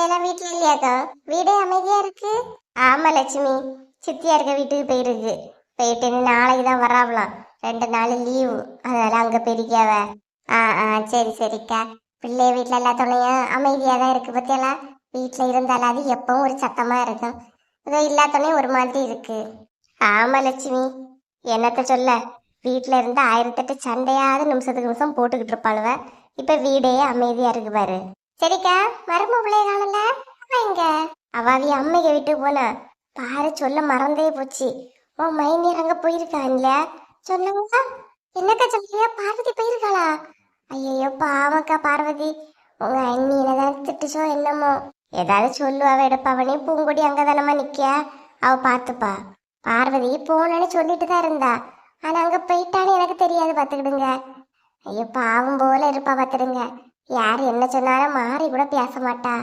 என்னக்கா வீட்டில் வீட்டுல இல்லையாக்கா? வீடே அமைதியா இருக்கு? ஆமா லட்சுமி. சித்தியா இருக்க வீட்டுக்கு போயிருக்கு. போயிட்டு நாளைக்கு தான் வராவலாம் ரெண்டு நாள் லீவு. அதனால அங்க பெருக்கியாவ ஆ ஆ சரி சரிக்கா. பிள்ளைய வீட்டுல எல்லா துணையும் அமைதியா தான் இருக்கு பத்தியெல்லாம். வீட்டுல இருந்தாலும் அது எப்பவும் ஒரு சத்தமா இருக்கும். இதோ துணையும் ஒரு மாதிரி இருக்கு. ஆமா லட்சுமி. என்னத்த சொல்ல? வீட்டுல இருந்து ஆயிரத்தெட்டு சண்டையாவது நிமிஷத்துக்கு நிமிஷம் போட்டுக்கிட்டு இருப்பாளுவ. இப்ப வீடே அமைதியா இருக்கு பாரு. சரிக்கா மரும பிள்ளைய காணல எங்க? அவாவி அம்மைய விட்டு போனா. பாரு சொல்ல மறந்தே போச்சு. உன் மைனியர் அங்க போயிருக்கா இல்லையா சொல்லுங்க என்னக்கா சொல்றியா? பார்வதி போயிருக்காளா? ஐயோ பாவக்கா பார்வதி. உங்க அண்ணியில தான் திட்டுச்சோ என்னமோ. ஏதாவது சொல்லுவாவ எடுப்பாவனே பூங்கொடி அங்கதானமா நிக்க அவ பாத்துப்பா பார்வதி போனன்னு சொல்லிட்டு தான் இருந்தா. ஆனா அங்க போயிட்டான்னு எனக்கு தெரியாது பாத்துக்கிடுங்க ஐயோ பாவம் போல இருப்பா பாத்துடுங்க யார் என்ன சொன்னாலும் மாறி கூட பேச மாட்டா.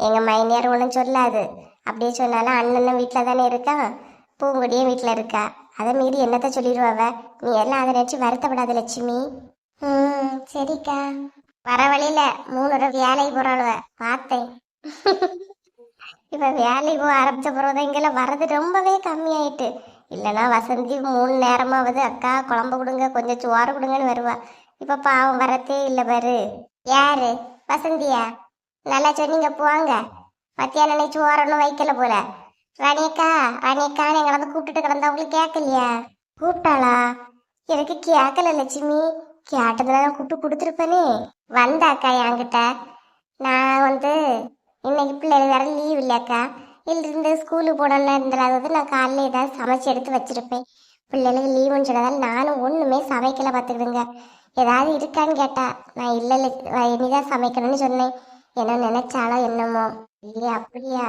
எங்க மைனியார் ஒன்றும் சொல்லாது. அப்படியே சொன்னாலும் அண்ணனும் வீட்டில் தானே இருக்கான் பூங்குடியும் வீட்டில் இருக்கா? அதை மீறி என்னத்த சொல்லிடுவாவ நீ எல்லாம் அதை நினச்சி வருத்தப்படாத லட்சுமி. ம் சரிக்கா. வர வழியில மூணு ரூபா வேலைக்கு போறாளுவ. பார்த்தேன். இப்ப வேலைக்கு போக ஆரம்பிச்ச பிறகுதான் இங்கெல்லாம் வர்றது ரொம்பவே கம்மியாயிட்டு. இல்லைன்னா வசந்தி மூணு நேரமாவது அக்கா குழம்பு கொடுங்க கொஞ்சம் சோறு கொடுங்கன்னு வருவா. இப்போ பாவம் வரத்தே இல்லை பாரு. யாரு? வசந்தியா? நல்லா சொன்னீங்க போங்க. மத்தியானம் நீ சோறணும் வைக்கல போல. ரணியக்கா ராணியக்கான்னு எங்களை வந்து கூப்பிட்டுட்டு கிடந்தா உங்களுக்கு கேட்கலையா? கூப்பிட்டாளா? எனக்கு கேட்கல லட்சுமி? கேட்டதுல தான் கூப்பிட்டு கொடுத்துருப்பேனே. வந்தாக்கா என்கிட்ட. நான் வந்து இன்னைக்கு பிள்ளைகள் வேற லீவ் இல்லையாக்கா. இருந்து ஸ்கூலுக்கு போனோன்னு இருந்ததாவது நான் காலையில் ஏதாவது சமைச்சு எடுத்து வச்சிருப்பேன். பிள்ளைகளுக்கு லீவுன்னு சொன்னதால் நானும் ஒன்றுமே சமைக்கல பார்த்துக்கிடுங்க ஏதாவது இருக்கான்னு கேட்டா நான் இல்லை இல்லை இனிதான் சமைக்கணும்னு சொன்னேன். என்ன நினைச்சாலோ என்னமோ. இல்லையா அப்படியா?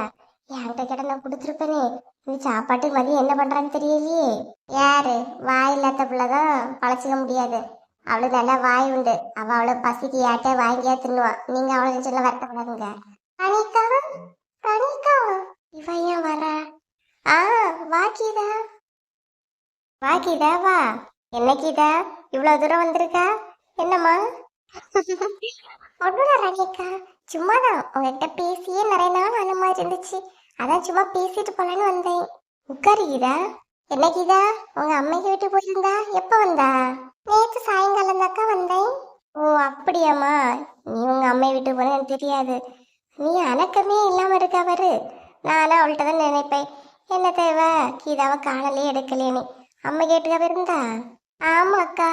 என்கிட்ட கேட்ட நான் கொடுத்துருப்பேனே. நீ சாப்பாட்டுக்கு மதியம் என்ன பண்ணுறான்னு தெரியலையே. யாரு? வாய் இல்லாத பிள்ளைதான் பழச்சிக்க முடியாது. அவளுக்கு நல்லா வாய் உண்டு. அவள் அவளை பசிக்கு யாட்டே வாங்கியா தின்னுவா. நீங்க அவளை சொல்ல வருத்தப்படாதுங்க. அனிகா அனிகா இவன் ஏன் வரா? ஆ வா வா கீதா வா. என்ன கீதா இவ்வளவு தூரம் வந்திருக்க? என்னம்மா? ஒன்றும் ராணிக்கா சும்மா தான் உங்ககிட்ட பேசியே நிறைய நாள் அந்த மாதிரி இருந்துச்சு. அதான் சும்மா பேசிட்டு போலான்னு வந்தேன். உட்காரு கீதா. என்ன கீதா உங்க அம்மைக்கு வீட்டு போயிருந்தா? எப்ப வந்தா? நேற்று சாயங்காலம் தாக்கா வந்தேன். ஓ அப்படியாம்மா. நீ உங்க அம்மை வீட்டுக்கு போன எனக்கு தெரியாது. நீ அணக்கமே இல்லாம இருக்கா பாரு நானும் அவள்கிட்ட தான் நினைப்பேன். என்ன தேவை கீதாவை காணலே எடுக்கலேன்னு. அம்மா கேட்டுக்கா இருந்தா ஆமா அக்கா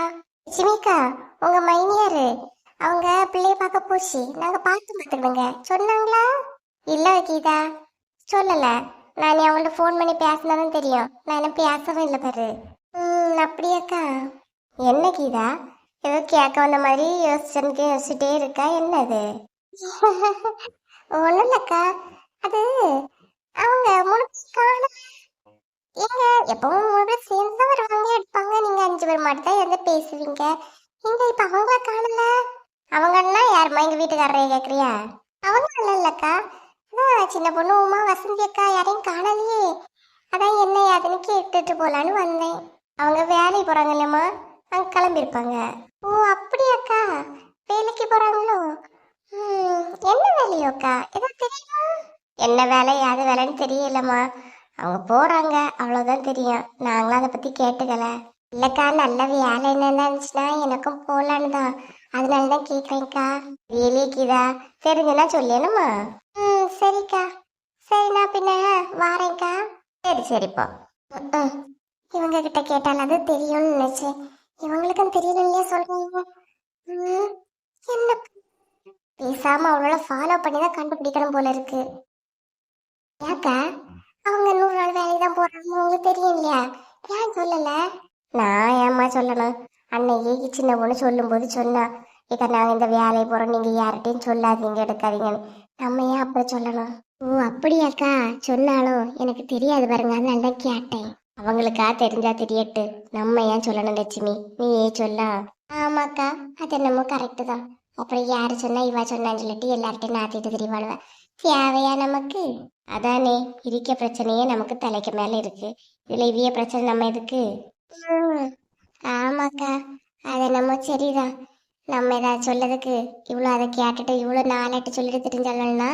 லட்சுமிக்கா உங்க மைனியாரு. அவங்க பிள்ளைய பார்க்க போச்சு. நாங்க பார்த்து மாட்டேங்க சொன்னாங்களா? இல்ல கீதா சொல்லல. நான் அவங்கள்ட்ட ஃபோன் பண்ணி பேசினாதான் தெரியும். நான் என்ன பேசவும் இல்லை பாரு. ம் அப்படியாக்கா. என்ன கீதா? ஏதோ கேட்க வந்த மாதிரி யோசிச்சுட்டு யோசிச்சுட்டே இருக்கா? என்னது? ஒன்றும் இல்லைக்கா. அது அவங்க மூணு பேர் காண ஏங்க எப்பவும் மட்டும் தான் இருந்து பேசுவீங்க? இங்க இப்ப அவங்க காணல அவங்கன்னா யாருமா எங்க வீட்டுக்காரரைய கேக்குறியா? அவங்க இல்ல இல்லக்கா. அதான் சின்ன பொண்ணு உமா வசந்தி அக்கா யாரையும் காணலையே. அதான் என்ன யாதுன்னு கேட்டுட்டு போலான்னு வந்தேன். அவங்க வேலைக்கு போறாங்க இல்லம்மா அங்க கிளம்பியிருப்பாங்க. ஓ அப்படியாக்கா. வேலைக்கு போறாங்களோ? என்ன வேலையோக்கா ஏதாவது தெரியுமா? என்ன வேலை யாது வேலைன்னு தெரியலம்மா. அவங்க போறாங்க. அவ்வளவுதான் தெரியும். நாங்களும் அதை பத்தி கேட்டுக்கல. இல்லக்கா நல்ல வேலை என்னன்னு இருந்துச்சுன்னா எனக்கும் போலான்னு தான் அதனால தான் கேட்குறேன்க்கா வேலைக்குதா தெரிஞ்சுன்னா சொல்லணுமா ம் சரிக்கா. சரி நான் பின்ன வாரேன்க்கா. சரி சரிப்பா ம், இவங்க கிட்ட கேட்டால் அது தெரியும்னு நினைச்சேன். இவங்களுக்கும் தெரியணும் இல்லையா சொல்றீங்க? என்ன? பேசாம அவளோட ஃபாலோ பண்ணி தான் கண்டுபிடிக்கணும் போல இருக்கு. ஏக்கா அவங்க நூறு நாள் வேலைக்கு தான் போறாங்க உங்களுக்கு தெரியும் இல்லையா? ஏன் சொல்லல? நான் ஏம்மா சொல்லணும்? அன்னைக்கு சின்ன பொண்ணு சொல்லும்போது சொன்னா இக்க நாங்க இந்த வேலைக்கு போறோம் நீங்க யார்கிட்டயும் சொல்லாதீங்க எடுக்காதீங்கன்னு. நம்ம ஏன் அப்ப சொல்லணும்? ஓ அப்படியாக்கா? சொன்னாலும் எனக்கு தெரியாது பாருங்க. அதனால தான் கேட்டேன். அவங்களுக்கா தெரிஞ்சா தெரியட்டு. நம்ம ஏன் சொல்லணும் லட்சுமி? நீ ஏன் சொல்ல? ஆமாக்கா. அது என்னமோ கரெக்டு தான். அப்புறம் யாரு சொன்னா இவா சொன்னான்னு சொல்லிட்டு எல்லார்ட்டையும் நாத்திட்டு தெரியவாளுவ தேவையா நமக்கு? அதானே. இருக்க பிரச்சனையே நமக்கு தலைக்கு மேல இருக்கு. இதுல இவிய பிரச்சனை நம்ம எதுக்கு? ஆமாக்கா. அது நம்ம சரிதான். நம்ம ஏதாவது சொல்லதுக்கு இவ்வளோ அதை கேட்டுட்டு இவ்வளோ நாளாட்டு சொல்லிட்டு தெரிஞ்சாலன்னா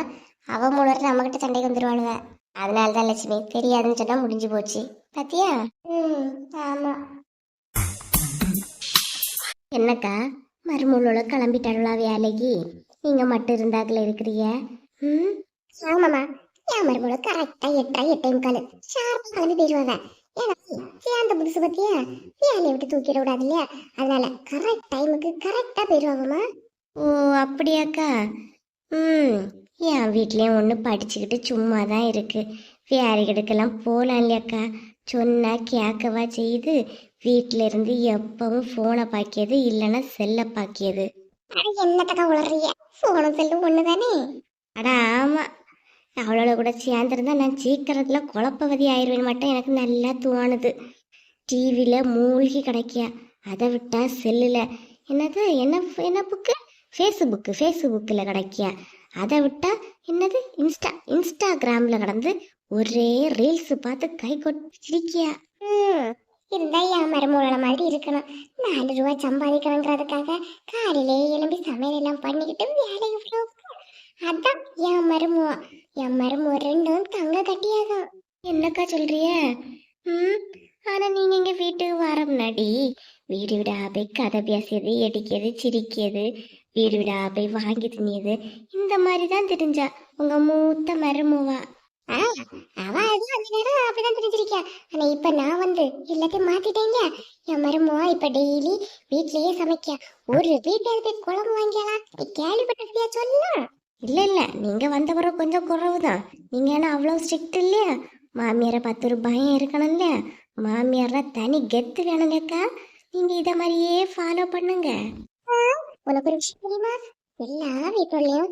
அவ மூலம் நம்மகிட்ட சண்டைக்கு வந்துருவாளுவ. அதனால தான் லட்சுமி தெரியாதுன்னு சொன்னா முடிஞ்சு போச்சு. பாத்தியா? ம். ஆமா. என்னக்கா? மருமூளோட கிளம்பிட்டாளா வேலைக்கு? நீங்க மட்டும் இருந்தாக்குல இருக்கிறீங்க ம்? ஆமாம்மா. என் மருமூள கரெக்டா எட்டரை எட்டே முக்கால். ஷார்ப்பா கிளம்பி போயிடுவாங்க சேர்ந்த புதுசு பத்தியா? வேலையை விட்டு தூக்கிட கூடாது இல்லையா அதனால கரெக்ட் டைமுக்கு கரெக்டா போயிடுவாங்கம்மா. ஓ அப்படியாக்கா? ம் என் வீட்லேயும் ஒன்று படிச்சுக்கிட்டு சும்மா தான் இருக்கு. வேலைகளுக்கெல்லாம் போகலாம் இல்லையாக்கா? சொன்னா கேட்கவா செய்யுது. வீட்டில இருந்து எப்பவும் ஃபோனை பாக்கியது இல்லைன்னா செல்லை பாக்கியது. என்னத்தக்கா உளறிய ஃபோனும் செல்லும் ஒன்று தானே அட ஆமாம் அவளோட கூட சேர்ந்துருந்தா நான் சீக்கிரத்தில் குழப்பவதி ஆயிடுவேன் மட்டும் எனக்கு நல்லா தோணுது. டிவியில் மூழ்கி கிடைக்கியா? அதை விட்டா செல்லில். என்னது? என்ன என்ன புக்கு ஃபேஸ்புக்கு ஃபேஸ்புக்கில் கிடைக்கியா? அதை விட்டா என்னது? இன்ஸ்டா இன்ஸ்டாகிராமில் கடந்து ஒரே ரீல்ஸ் பார்த்து கை கொட்டி சிரிக்கியா இருந்தா என் மாதிரி இருக்கணும். நாலு ரூபா சம்பாதிக்கணுங்கிறதுக்காக காலையிலே எலும்பி சமையல் எல்லாம் பண்ணிக்கிட்டு வேலைக்கு அதான் என் மருமுவா. என் ஒரு ரெண்டும் தங்க கட்டியாகும் என்னக்கா சொல்றிய? ம்? ஆனா நீங்க இங்க வீட்டுக்கு வர முன்னாடி வீடு விடா போய் கதை பேசியது எடிக்கிறது சிரிக்கிறது வீடு விடா போய் வாங்கி திணியது இந்த மாதிரி தான் தெரிஞ்சா உங்க மூத்த மருமுவா. ஆ அவ அது அந்த நேரம் அப்படிதான் தெரிஞ்சிருக்கா. ஆனா இப்ப நான் வந்து எல்லாத்தையும் மாத்திட்டேங்க. என் மருமவா இப்ப டெய்லி வீட்லயே சமைக்க. ஒரு வீட்டுல போய் குழம்பு வாங்கியாளா? நீ கேள்விப்பட்டிருக்கியா? சொல்லலாம் இல்லை இல்லை. நீங்கள் வந்த பிறகு கொஞ்சம் குறவுதான். நீங்கள் ஏன்னா அவ்வளோ ஸ்ட்ரிக்ட் இல்லையா? மாமியாரை பார்த்து ஒரு பயம் இருக்கணும் இல்லையா? மாமியார்னா தனி கெத்து வேணுங்கக்கா நீங்கள் இதை மாதிரியே ஃபாலோ பண்ணுங்க. உனக்கு ஒரு விஷயம் தெரியுமா? எல்லா வீட்டுலயும்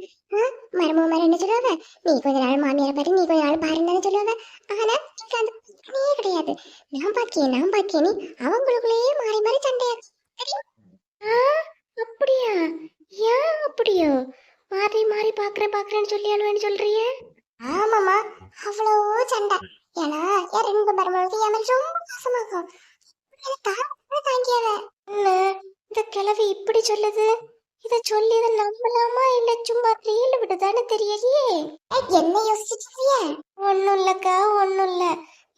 மருமக மாதிரி என்ன சொல்லுவாங்க? நீ கொஞ்ச நாள் மாமியாரை பாரு நீ கொஞ்ச நாள் பாருன்னு சொல்லுவாங்க. ஆனா இங்க அந்த கிடையாது. நான் பாக்கியே நான் பாக்கியே நீ அவங்களுக்குள்ளேயே மாறி மாறி சண்டையா அப்படியா ஏன் அப்படியோ மாறி மாறி பாக்குறேன் சொல்லி அழுவேன்னு சொல்றிய? ஆமாமா அவ்வளோ சண்டை. ஏன்னா என் ரெண்டு மருமகளுக்கு என் மேல ரொம்ப பாசமாகும் இந்த கிழவி இப்படி சொல்லுது? இத சொல்லி இதை நம்பலாமா இல்ல சும்மா ரீல் விடுதான்னு தெரியலையே. என்ன யோசிச்சிருக்கிய ஒண்ணும் இல்லக்கா ஒண்ணும் இல்ல.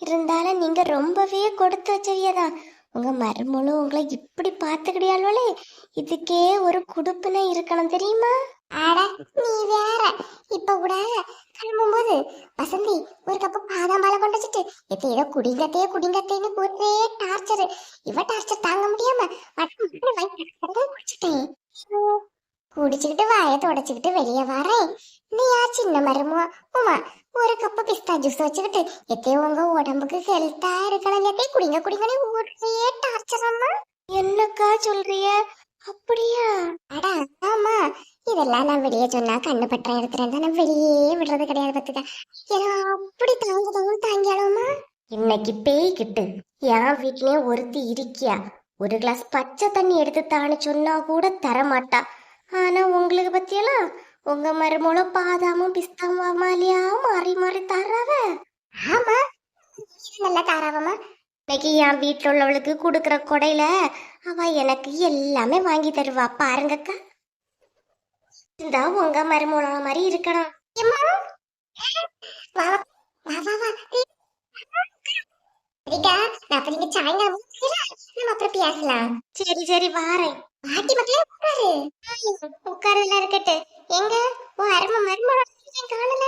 இருந்தாலும் நீங்க ரொம்பவே கொடுத்து வச்சவியதான். உங்க மருமகளும் உங்களை இப்படி பாத்துக்கிடியாளே இதுக்கே ஒரு குடுப்புனா இருக்கணும் தெரியுமா? அட நீ வேற. இப்ப கூட கிளம்பும்போது வசந்தி ஒரு கப்பு பாதாம் பாலை கொண்டு வச்சுட்டு எத்த ஏதோ குடிங்கத்தையே குடிங்கத்தேன்னு ஒரே டார்ச்சர் இவ டார்ச்சர் தாங்க முடியாம வட்டம் வாங்கி குடிச்சிட்டேன் குடிச்சுக்கிட்டு வாயை தொடச்சுக்கிட்டு வெளியே வரேன். നീ ആ சின்ன மரமோ உமா ஒரு கப்பு பிஸ்தா ஜூஸ் வச்சுக்கிட்டு எத்தே உங்க உடம்புக்கு ஹெல்த்தா இருக்கணும் எத்தே குடிங்க குடிங்கன்னு ஒரே டார்ச்சர் அம்மா. என்னக்கா சொல்றிய அப்படியா? அடா ஆமா. இதெல்லாம் நான் வெளியே சொன்னா கண்ணு பற்ற இடத்துல இருந்தா நான் வெளியே விடுறது கிடையாது பத்துக்க ஏன்னா அப்படி தாங்க தாங்க தாங்கியாலுமா இன்னைக்கு பேய்கிட்டு என் வீட்லயே ஒருத்தி இருக்கியா? ஒரு கிளாஸ் பச்சை தண்ணி எடுத்து தானு சொன்னா கூட தர மாட்டா ஆனா உங்களுக்கு பத்தியெல்லாம் உங்க மருமூல பாதாமும் பிஸ்தாமும் மாலியா மாறி மாறி தராவ? ஆமா. நல்லா தாராவமா இன்னைக்கு என் வீட்டில் உள்ளவளுக்கு கொடுக்குற கொடையில அவ எனக்கு எல்லாமே வாங்கி தருவா. பாருங்கக்கா. இந்த உங்க மருமூல மாதிரி இருக்கணும். எம்மா. வா, வா, வா, வா. சரிக்கா, நான் அப்ப நீங்க சாயங்காலம் வரீங்களா? நம்ம அப்புறம் பேசலாம் சரி சரி வாரேன். பாட்டி மக்களே உட்காரு உட்காரு எல்லாம் இருக்கட்டு எங்க? உன் அருமை மருமக காணல.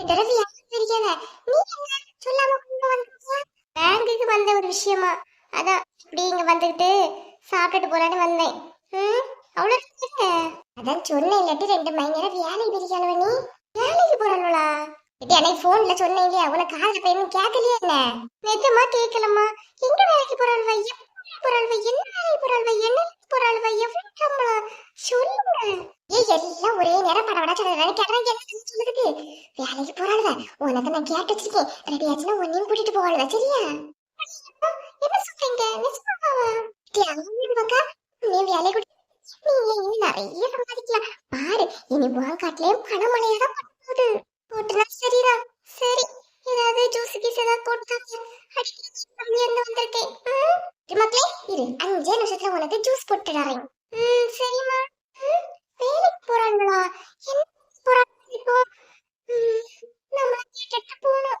தடவை யாரும் தெரியாத. நீ என்ன? சொல்லாம கொண்டு வந்தியா பேங்குக்கு வந்த ஒரு விஷயமா. அதான் இப்படி இங்க வந்துகிட்டு சாப்பிட்டுட்டு போலான்னு வந்தேன். ம். அதான் சொன்னேன் இல்லாட்டி ரெண்டு மணி நேரம் பிரிக்கலவ நீ. இது எனக்கு போன்ல சொன்னீங்க உனக்கு காதுல போய் கேட்கலையே என்ன? நிஜமா கேட்கலம்மா. எங்க வேலைக்கு போறாள்வா? எப்படி போறாள்வா? என்ன வேலைக்கு போறாள்வா? என்ன போறாள்வா? எவ்வளவு சம்பளம் சொல்லுங்க. ஏ எல்லாம் ஒரே நேரம் படபடா சொல்றேன் கேட்டா என்ன சொல்லுது. வேலைக்கு போறாள்வா? உனக்கு நான் கேட்டு வச்சிருக்கேன். ரெடி ஆச்சுன்னா உன்னையும் கூட்டிட்டு போவாள்வா சரியா? என்ன சொல்றீங்க? நிஜமாவா அக்கா நீ வேலை கூட நீ நிறைய சம்பாதிக்கலாம்? பாரு இனி உன் காட்டிலேயும் பணமழையா தான் போகுது. போட்டுனா சரிடா. சரி ஏதாவது ஜூஸ் கீஸ் ஏதாவது போட்டுதாங்க அடிக்கடி கம்மியா இருந்து வந்திருக்கேன். மக்களே இரு. அஞ்சே நிமிஷத்துல உனக்கு ஜூஸ் போட்டு தரேன். ம் சரிம்மா. வேலைக்கு போறாங்களா? என்ன போறாங்க? இப்போ நம்ம கேட்டுட்டு போகணும்.